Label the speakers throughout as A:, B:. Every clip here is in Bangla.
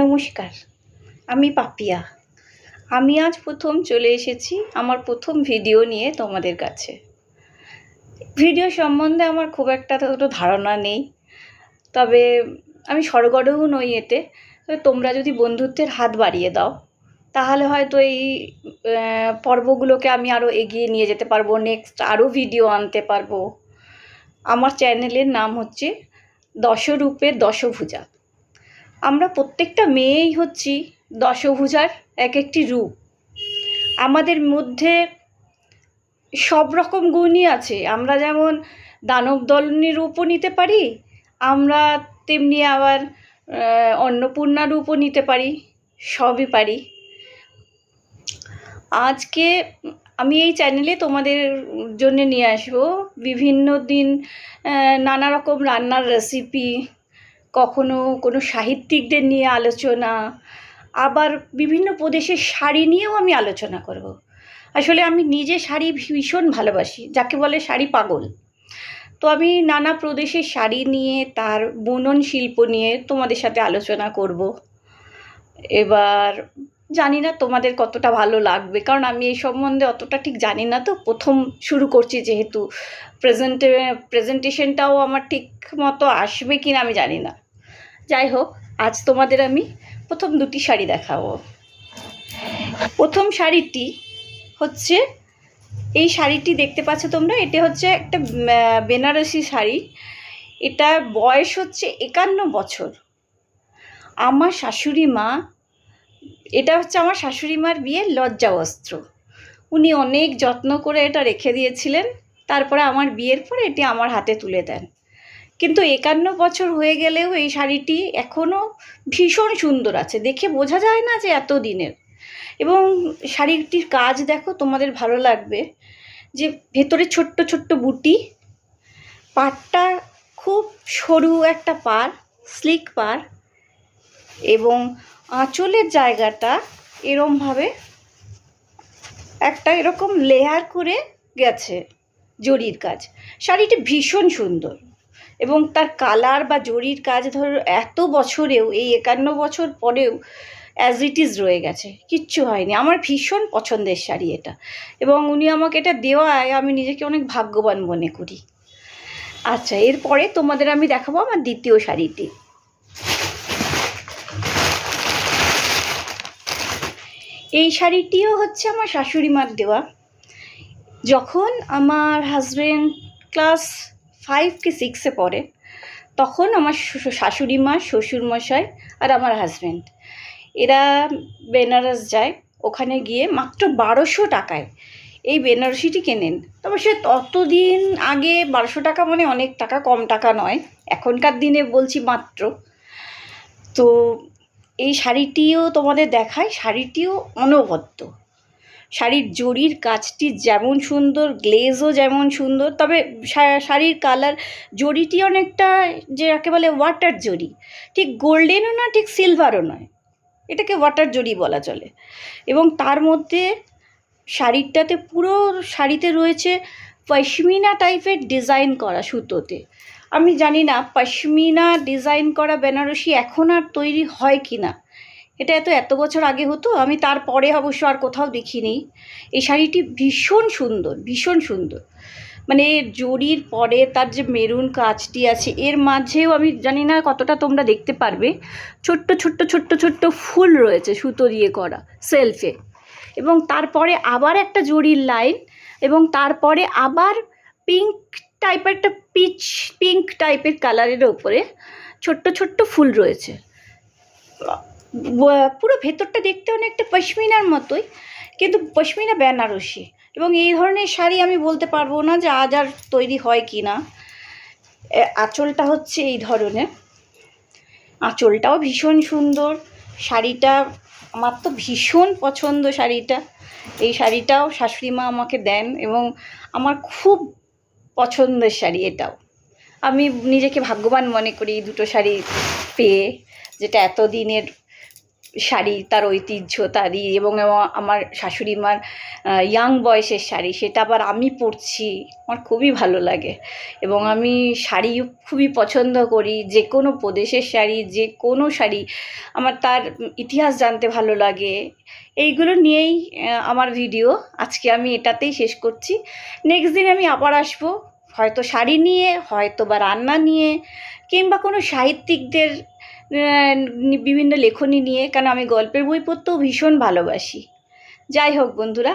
A: নমস্কার, আমি পাপিয়া। আমি আজ প্রথম চলে এসেছি আমার প্রথম ভিডিও নিয়ে তোমাদের কাছে। ভিডিও সম্বন্ধে আমার খুব একটা তো ধারণা নেই, তবে আমি সরগরও নই এতে। তবে তোমরা যদি বন্ধুত্বের হাত বাড়িয়ে দাও, তাহলে হয়তো এই পর্বগুলোকে আমি আরও এগিয়ে নিয়ে যেতে পারব নেক্সট আরও ভিডিও আনতে পারব। আমার চ্যানেলের নাম হচ্ছে দশরূপে দশভুজা। আমরা প্রত্যেকটা মেয়েই হচ্ছি দশভূজার এক একটি রূপ। আমাদের মধ্যে সব রকম গুণই আছে। আমরা যেমন দানব দলনের রূপও নিতে পারি, আমরা তেমনি আবার অন্নপূর্ণা রূপও নিতে পারি, সবই পারি। আজকে আমি এই চ্যানেলে তোমাদের জন্য নিয়ে আসব বিভিন্ন দিন নানা রকম রান্নার রেসিপি কখনো কোনো সাহিত্যিকদের নিয়ে আলোচনা, আবার বিভিন্ন প্রদেশের শাড়ি নিয়েও আমি আলোচনা করব। আসলে আমি নিজে শাড়ি ভীষণ ভালোবাসি, যাকে বলে শাড়ি পাগল। তো আমি নানা প্রদেশের শাড়ি নিয়ে, তার বুনন শিল্প নিয়ে তোমাদের সাথে আলোচনা করব। এবার জানি না তোমাদের কতটা ভালো লাগবে, কারণ আমি এই সম্বন্ধে অতটা ঠিক জানি না তো। প্রথম শুরু করছি যেহেতু, প্রেজেন্টে, প্রেজেন্টেশনটাও আমার ঠিক মতো আসবে কি না আমি জানি না। যাই হোক আজ তোমাদের আমি প্রথম দুটি শাড়ি দেখাবো। প্রথম শাড়িটি হচ্ছে, এই শাড়িটি দেখতে পাচ্ছ তোমরা, এটা হচ্ছে একটা বেনারসি শাড়ি। এটা বয়স হচ্ছে একান্ন বছর। আমার শাশুড়ি মা, এটা হচ্ছে আমার শাশুড়ি মার বিয়ের লজ্জা বস্ত্র। উনি অনেক যত্ন করে এটা রেখে দিয়েছিলেন, তারপরে আমার বিয়ের পরে এটি আমার হাতে তুলে দেন। কিন্তু একান্ন বছর হয়ে গেলেও এই শাড়িটি এখনও ভীষণ সুন্দর আছে। দেখে বোঝা যায় না যে এত দিনের। এবং শাড়িটির কাজ দেখো, তোমাদের ভালো লাগবে। যে ভেতরে ছোট্ট ছোট্ট বুটি, পাড়টা খুব সরু একটা পার স্লিক পার এবং আঁচলের জায়গাটা এরমভাবে একটা এরকম লেয়ার করে গেছে জরির কাজ। শাড়িটি ভীষণ সুন্দর। এবং তার কালার বা জরির কাজ ধরো এত বছরেও, এই একান্ন বছর পরেও অ্যাজ ইট ইজ রয়ে গেছে, কিচ্ছু হয়নি। আমার ভীষণ পছন্দের শাড়ি এটা এবং উনি আমাকে এটা দেওয়ায় আমি নিজেকে অনেক ভাগ্যবান মনে করি। আচ্ছা এরপরে তোমাদের আমি দেখাবো আমার দ্বিতীয় শাড়িটি। এই শাড়িটিও হচ্ছে আমার শাশুড়ি মার দেওয়া। যখন আমার হাজব্যান্ড ক্লাস ফাইভ কি সিক্সে পড়ে, তখন আমার শ্বশুর- শাশুড়ি মা শ্বশুরমশাই আর আমার হাজব্যান্ড এরা বেনারস যায়, ওখানে গিয়ে মাত্র বারোশো টাকায় এই বেনারসিটি কেনেন। তবে সে ততদিন আগে বারোশো টাকা মানে অনেক টাকা, কম টাকা নয়, এখনকার দিনে বলছি মাত্র। তো এই শাড়িটিও তোমাদের দেখায় শাড়িটিও অনবদ্য। শাড়ির জরির কাজটি যেমন সুন্দর গ্লেজও যেমন সুন্দর, তবে শাড়ির কালার জরিটি অনেকটা যে যাকে বলে ওয়াটার জরি ঠিক গোল্ডেনও না ঠিক সিলভারও নয়। এটাকে ওয়াটার জরি বলা চলে। এবং তার মধ্যে শাড়িটাতে পুরো শাড়িতে রয়েছে পশমিনা টাইপের ডিজাইন করা সুতোতে। আমি জানি না, পশমিনা ডিজাইন করা বেনারসি এখন আর তৈরি হয় কি না এটা এত এত বছর আগে হতো, আমি তারপরে অবশ্য আর কোথাও দেখিনি। এই শাড়িটি ভীষণ সুন্দর ভীষণ সুন্দর। মানে জরির পরে তার যে মেরুন কাজটি আছে, এর মাঝেও আমি জানি না কতটা তোমরা দেখতে পারবে, ছোট্ট ছোট্ট ছোট্ট ছোট্ট ফুল রয়েছে সুতো দিয়ে করা সেলফে এবং তারপরে আবার একটা জরির লাইন এবং তারপরে আবার পিঙ্ক টাইপের একটা পিচ পিঙ্ক টাইপের কালারের ওপরে ছোট্ট ছোট্ট ফুল রয়েছে। পুরো ভেতরটা দেখতে অনেকটা পশমিনার মতোই, কিন্তু পশমিনা বেনারসি। এবং এই ধরনের শাড়ি আমি বলতে পারব না যে আজ আর তৈরি হয় কি না। আঁচলটা হচ্ছে এই ধরনের। আঁচলটাও ভীষণ সুন্দর। শাড়িটা আমার তো ভীষণ পছন্দ শাড়িটা। এই শাড়িটাও শাশুড়ি মা আমাকে দেন এবং আমার খুব পছন্দের শাড়ি এটাও। আমি নিজেকে ভাগ্যবান মনে করি এই দুটো শাড়ি পেয়ে, যেটা এত দিনের শাড়ি, তার ঐতিহ্য, তারই এবং আমার শাশুড়ি মার ইয়াং বয়সের শাড়ি, সেটা আবার আমি পরছি। আমার খুবই ভালো লাগে এবং আমি শাড়ি খুবই পছন্দ করি। যে কোনো প্রদেশের শাড়ি যে কোনো শাড়ি, আমার তার ইতিহাস জানতে ভালো লাগে। এইগুলো নিয়েই আমার ভিডিও। আজকে আমি এটাতেই শেষ করছি। নেক্সট দিন আমি আবার আসব। হয়তো শাড়ি নিয়ে হয়তো বা রান্না নিয়ে, কিংবা কোনো সাহিত্যিকদের বিভিন্ন লেখনী নিয়ে কারণ আমি গল্পের বই পড়তেও ভীষণ ভালোবাসি। যাই হোক বন্ধুরা,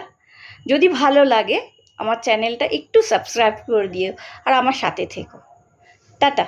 A: যদি ভালো লাগে, আমার চ্যানেলটা একটু সাবস্ক্রাইব করে দিও, আর আমার সাথে থেকো। টাটা।